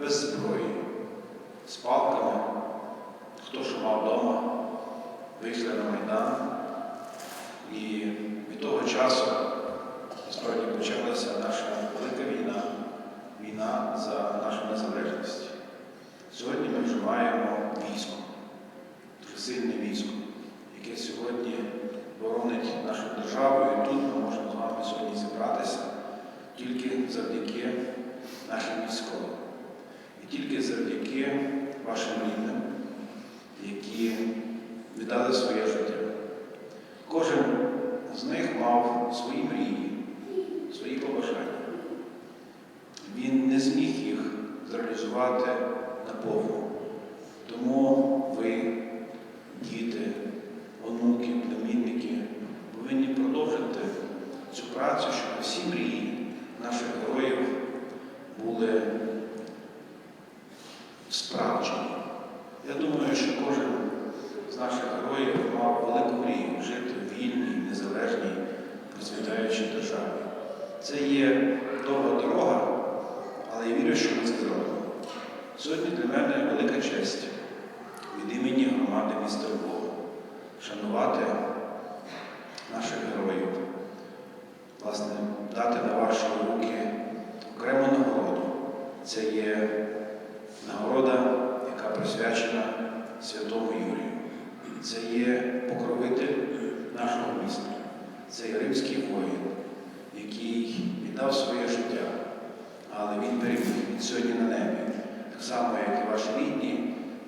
без зброї, з палками, хто що мав вдома, вийшли на Майдан. І від того часу насправді почалася наша велика війна, війна за нашу незалежність. Сьогодні ми вже маємо військо, дуже сильне військо, яке сьогодні але що ми це. Сьогодні для мене велика честь від імені громади міста Львова шанувати наших героїв, власне, дати на ваші руки окрему нагороду. Це є нагорода, яка присвячена Святому Юрію. Це є покровитель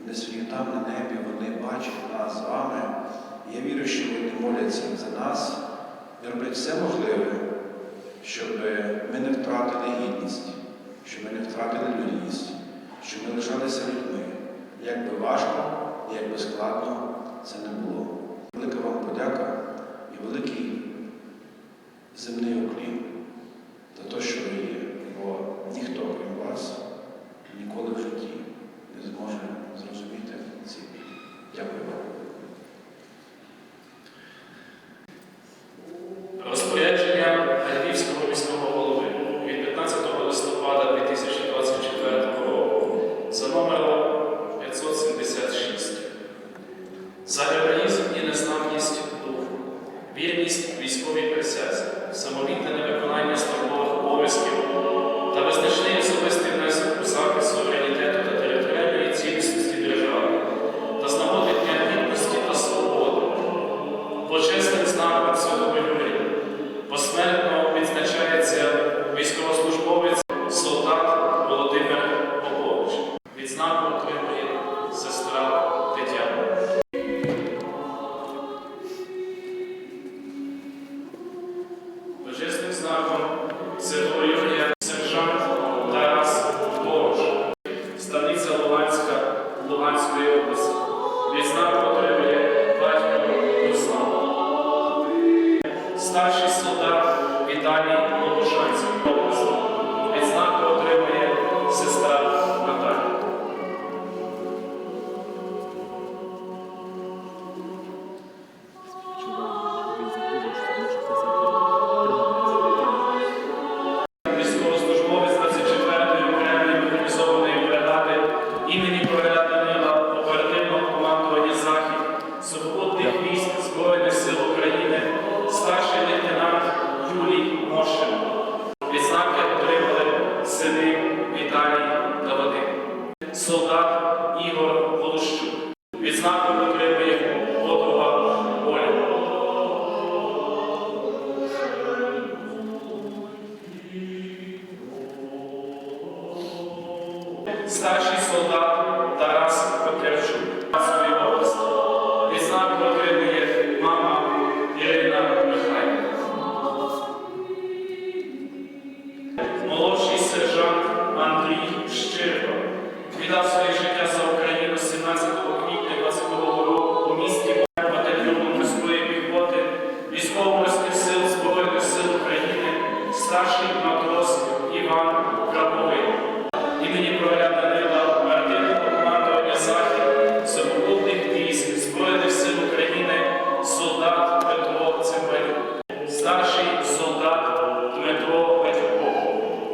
не свої там на небі, вони бачать нас з вами. Я вірю, що вони моляться за нас і роблять все можливе, щоб ми не втратили гідність, щоб ми не втратили людяність, щоб ми лишалися людьми. Як би важко, як би складно це не було. Велика вам подяка і великий земний уклін за те, що ви є, бо ніхто, крім вас, ніколи в житті зможе зрозуміти ці. Дякую вам. Zagreb, старший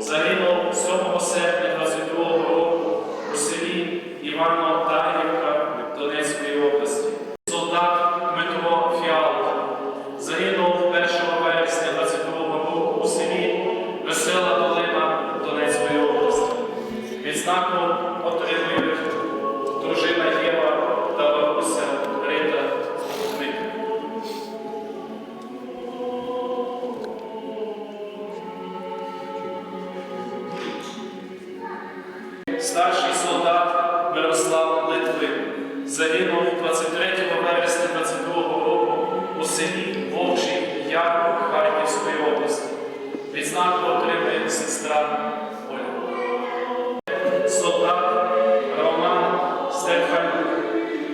загинув 7 серпня.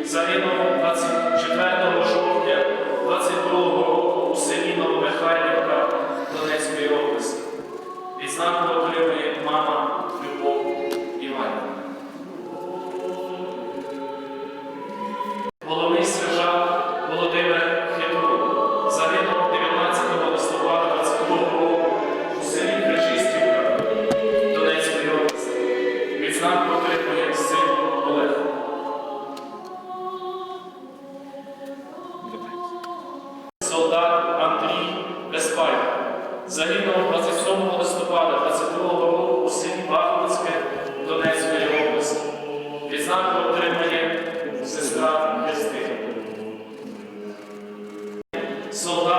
Загинув 24 So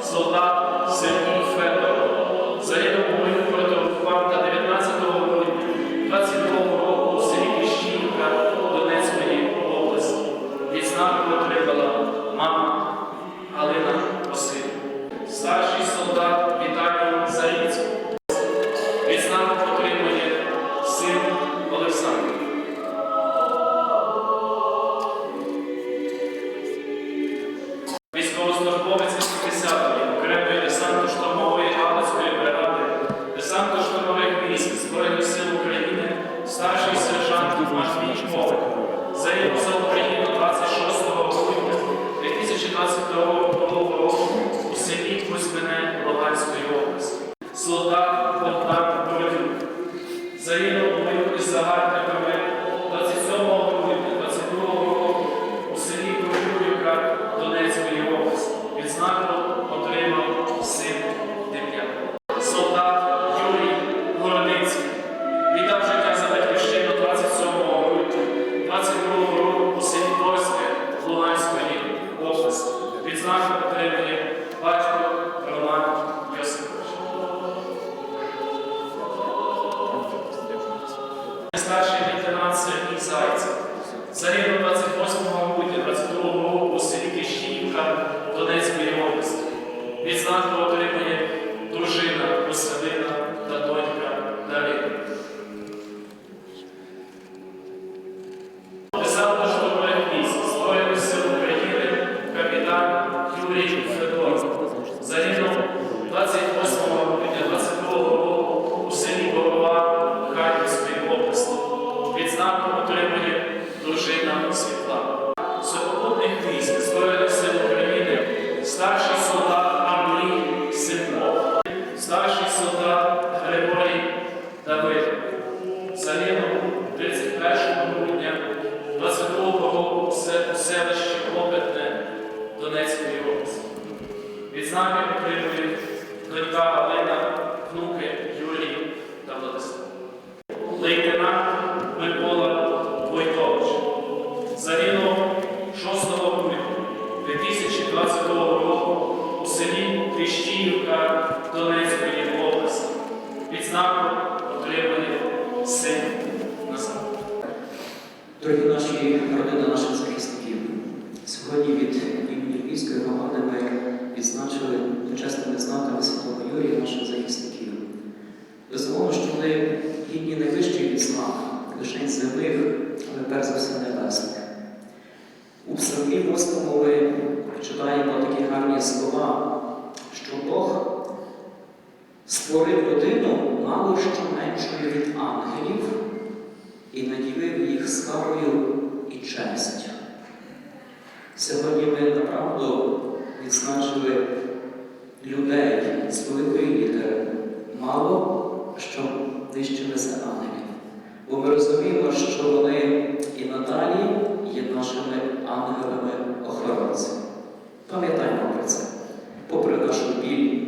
Soldado наші родини, наших захисників, сьогодні від імені Львівської громади ми відзначили почесними знаками Святого Юрія наших захисників. Безумовно, що вони гідні найвищий відзнак, лише земних, але перш за все небесних. У Псалмі 8 ми читаємо такі гарні слова, що Бог створив людину мало що меншою від ангелів і наділив їх славою і честю. Сьогодні ми направду відзначили людей з великої літери, мало що за ангелів. Бо ми розуміємо, що вони і надалі є нашими ангелами-охоронцями. Пам'ятаємо про це. Попри нашу біль